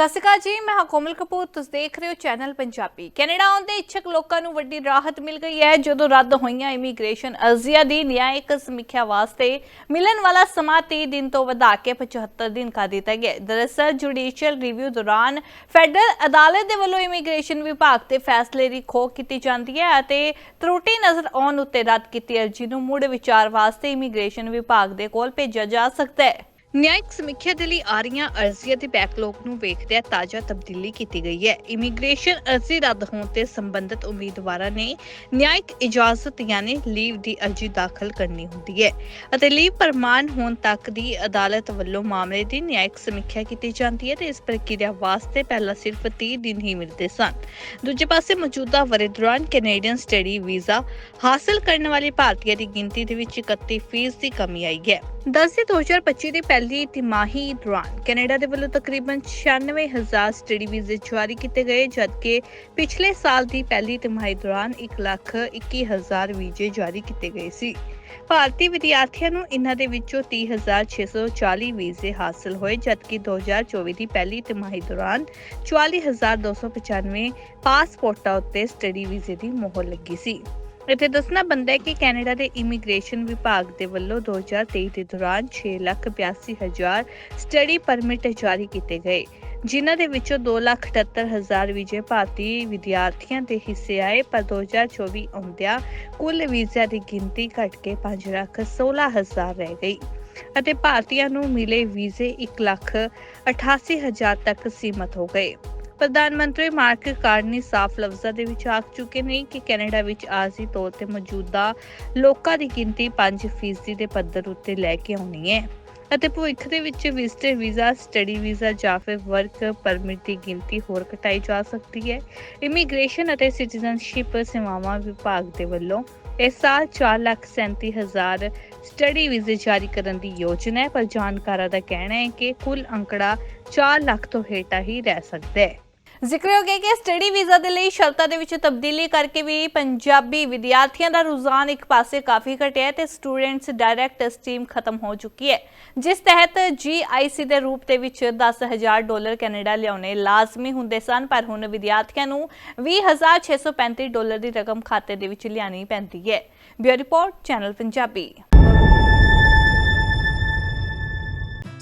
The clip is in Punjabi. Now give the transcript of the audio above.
ਸਤਿ ਸ਼੍ਰੀ ਅਕਾਲ ਜੀ, ਮੈਂ ਹਾਂ ਕੋਮਲ ਕਪੂਰ, ਤੁਸੀਂ ਦੇਖ ਰਹੇ ਹੋ ਚੈਨਲ ਪੰਜਾਬੀ। ਕੈਨੇਡਾ ਆਉਣ ਦੇ ਇੱਛਕ ਲੋਕਾਂ ਨੂੰ ਵੱਡੀ ਰਾਹਤ ਮਿਲ ਗਈ ਹੈ। ਜਦੋਂ ਰੱਦ ਹੋਈਆਂ ਇਮੀਗ੍ਰੇਸ਼ਨ ਅਰਜ਼ੀਆਂ ਦੀ ਨਿਆਇਕ ਸਮੀਖਿਆ ਵਾਸਤੇ ਮਿਲਣ ਵਾਲਾ ਸਮਾਂ 30 ਦਿਨ ਤੋਂ ਵਧਾ ਕੇ 75 ਦਿਨ ਕਰ ਦਿੱਤਾ ਗਿਆ ਦਰਅਸਲ, ਜੁਡੀਸ਼ੀਅਲ ਰਿਵਿਊ ਦੌਰਾਨ ਫੈਡਰਲ ਅਦਾਲਤ ਦੇ ਵੱਲੋਂ ਇਮੀਗ੍ਰੇਸ਼ਨ ਵਿਭਾਗ ਤੇ ਫੈਸਲੇ ਦੀ ਖੋਹ ਕੀਤੀ ਜਾਂਦੀ ਹੈ ਅਤੇ ਤਰੁੱਟੀ ਨਜ਼ਰ ਆਉਣ ਉੱਤੇ ਰੱਦ ਕੀਤੀ ਅਰਜ਼ੀ ਨੂੰ ਮੁੜ ਵਿਚਾਰ ਵਾਸਤੇ ਇਮੀਗ੍ਰੇਸ਼ਨ ਵਿਭਾਗ ਦੇ ਕੋਲ ਭੇਜਿਆ ਜਾ ਸਕਦਾ ਹੈ। ਨਿਆਇਕ ਸਮੀਖਿਆ ਦੇ ਲਈ ਆ ਰਹੀਆਂ ਅਰਜ਼ੀਆਂ ਦੇ ਬੈਕਲੌਗ ਨੂੰ ਵੇਖਦਿਆਂ ਤਾਜ਼ਾ ਤਬਦੀਲੀ ਕੀਤੀ ਗਈ ਹੈ। ਇਮੀਗ੍ਰੇਸ਼ਨ ਅਰਜ਼ੀ ਰੱਦ ਹੋਣ ਤੇ ਸੰਬੰਧਿਤ ਉਮੀਦਵਾਰਾਂ ਨੇ ਨਿਆਇਕ ਇਜਾਜ਼ਤ ਯਾਨੀ ਲੀਵ ਦੀ ਅਰਜ਼ੀ ਦਾਖਲ ਕਰਨੀ ਹੁੰਦੀ ਹੈ ਅਤੇ ਲੀਵ ਪ੍ਰਮਾਣ ਹੋਣ ਤੱਕ ਦੀ ਅਦਾਲਤ ਵੱਲੋਂ ਮਾਮਲੇ ਦੀ ਨਿਆਇਕ ਸਮੀਖਿਆ ਕੀਤੀ ਜਾਂਦੀ ਹੈ ਤੇ ਇਸ ਪ੍ਰਕਿਰਿਆ ਵਾਸਤੇ ਪਹਿਲਾਂ ਸਿਰਫ 30 ਦਿਨ ਹੀ ਮਿਲਦੇ ਸਨ। ਦੂਜੇ ਪਾਸੇ ਮੌਜੂਦਾ ਵਰੇ ਦੌਰਾਨ ਕੈਨੇਡੀਅਨ ਸਟੱਡੀ ਵੀਜ਼ਾ ਹਾਸਲ ਕਰਨ ਵਾਲੇ ਭਾਰਤੀਆਂ ਦੀ ਗਿਣਤੀ ਦੇ ਵਿੱਚ 31 ਫੀਸ ਦੀ ਕਮੀ ਆਈ ਹੈ। ਦਸਦੇ 2025 ਦੀ ਪਹਿਲੀ ਤਿਮਾਹੀ ਦੌਰਾਨ ਕੈਨੇਡਾ ਦੇ ਵੱਲੋਂ ਤਕਰੀਬਨ 96000 ਸਟੱਡੀ ਵੀਜ਼ੇ ਜਾਰੀ ਕੀਤੇ ਗਏ, ਜਦਕਿ ਪਿਛਲੇ ਸਾਲ ਦੀ ਪਹਿਲੀ ਤਿਮਾਹੀ ਦੌਰਾਨ 121000 ਵੀਜ਼ੇ ਜਾਰੀ ਕੀਤੇ ਗਏ ਸੀ। ਭਾਰਤੀ ਵਿਦਿਆਰਥੀਆਂ ਨੂੰ ਇਨ੍ਹਾਂ ਦੇ ਵਿੱਚੋਂ 30640 ਵੀਜ਼ੇ ਹਾਸਲ ਹੋਏ, ਜਦਕਿ 2024 ਦੀ ਪਹਿਲੀ ਤਿਮਾਹੀ ਦੌਰਾਨ 44295 ਪਾਸਪੋਰਟਾਂ ਉੱਤੇ ਸਟੱਡੀ ਵੀਜ਼ੇ ਦੀ ਮੋਹਰ ਲੱਗੀ ਸੀ। ਇੱਥੇ ਦੱਸਣਾ ਬੰਦਾ ਹੈ ਕਿ ਕੈਨੇਡਾ ਦੇ ਇਮੀਗ੍ਰੇਸ਼ਨ ਵਿਭਾਗ ਦੇ ਵੱਲੋਂ 2023 ਦੇ ਦੌਰਾਨ 6,82,000 ਸਟੱਡੀ ਪਰਮਿਟ ਜਾਰੀ ਕੀਤੇ ਗਏ ਜਿਨ੍ਹਾਂ ਦੇ ਵਿੱਚੋਂ 2,78,000 ਵੀਜ਼ੇ ਭਾਰਤੀ ਵਿਦਿਆਰਥੀਆਂ ਦੇ ਹਿੱਸੇ ਆਏ ਪਰ 2024 ਆਉਂਦਿਆਂ ਕੁੱਲ ਵੀਜ਼ਿਆਂ ਦੀ ਗਿਣਤੀ ਘਟ ਕੇ 5,16,000 ਰਹਿ ਗਈ ਅਤੇ ਭਾਰਤੀਆਂ ਨੂੰ ਮਿਲੇ ਵੀਜ਼ੇ 1,88,000 ਤੱਕ ਸੀਮਤ ਹੋ ਗਏ। ਪ੍ਰਧਾਨ ਮੰਤਰੀ ਮਾਰਕ ਕਾਰਨੀ ਸਾਫ਼ ਲਫ਼ਜ਼ਾਂ ਦੇ ਵਿੱਚ ਆਖ ਚੁੱਕੇ ਨੇ ਕਿ ਕੈਨੇਡਾ ਵਿੱਚ ਆਰਜ਼ੀ ਤੌਰ ਤੇ ਮੌਜੂਦਾ ਲੋਕਾਂ ਦੀ ਗਿਣਤੀ 5% ਦੇ ਪੱਧਰ ਉੱਤੇ ਲੈ ਕੇ ਆਉਣੀ ਹੈ ਅਤੇ ਭਵਿੱਖ ਦੇ ਵਿੱਚ ਵਿਜ਼ਟਰ ਵੀਜ਼ਾ ਸਟੱਡੀ ਵੀਜ਼ਾ ਜਾਂ ਫਿਰ ਵਰਕ ਪਰਮਿਟ ਦੀ ਗਿਣਤੀ ਹੋਰ ਘਟਾਈ ਜਾ ਸਕਦੀ ਹੈ। ਇਮੀਗ੍ਰੇਸ਼ਨ ਅਤੇ ਸਿਟੀਜ਼ਨਸ਼ਿਪ ਸੇਵਾਵਾਂ ਵਿਭਾਗ ਦੇ ਵੱਲੋਂ ਇਸ ਸਾਲ 4,37,000 ਸਟੱਡੀ ਵੀਜ਼ੇ ਜਾਰੀ ਕਰਨ ਦੀ ਯੋਜਨਾ ਹੈ ਪਰ ਜਾਣਕਾਰਾਂ ਦਾ ਕਹਿਣਾ ਹੈ ਕਿ ਕੁੱਲ ਅੰਕੜਾ 4 ਲੱਖ ਤੋਂ ਹੇਠਾਂ ਹੀ ਰਹਿ ਸਕਦਾ ਹੈ। ਜ਼ਿਕਰਯੋਗ ਹੈ ਕਿ ਸਟੱਡੀ ਵੀਜ਼ਾ ਦੇ ਲਈ ਸ਼ਰਤਾਂ ਦੇ ਵਿੱਚ ਤਬਦੀਲੀ ਕਰਕੇ ਵੀ ਪੰਜਾਬੀ ਵਿਦਿਆਰਥੀਆਂ ਦਾ ਰੁਝਾਨ ਇੱਕ ਪਾਸੇ ਕਾਫੀ ਘਟਿਆ ਹੈ ਤੇ ਸਟੂਡੈਂਟਸ ਡਾਇਰੈਕਟ ਸਟ੍ਰੀਮ ਖਤਮ ਹੋ ਚੁੱਕੀ ਹੈ। ਜਿਸ ਤਹਿਤ GIC ਦੇ ਰੂਪ ਦੇ ਵਿੱਚ 10000 ਡਾਲਰ ਕੈਨੇਡਾ ਲਿਆਉਣੇ ਲਾਜ਼ਮੀ ਹੁੰਦੇ ਸਨ, ਪਰ ਹੁਣ ਵਿਦਿਆਰਥੀਆਂ ਨੂੰ 20635 ਡਾਲਰ ਦੀ ਰਕਮ ਖਾਤੇ ਦੇ ਵਿੱਚ ਲਿਆਣੀ ਪੈਂਦੀ ਹੈ। Bureau report, channel Punjabi.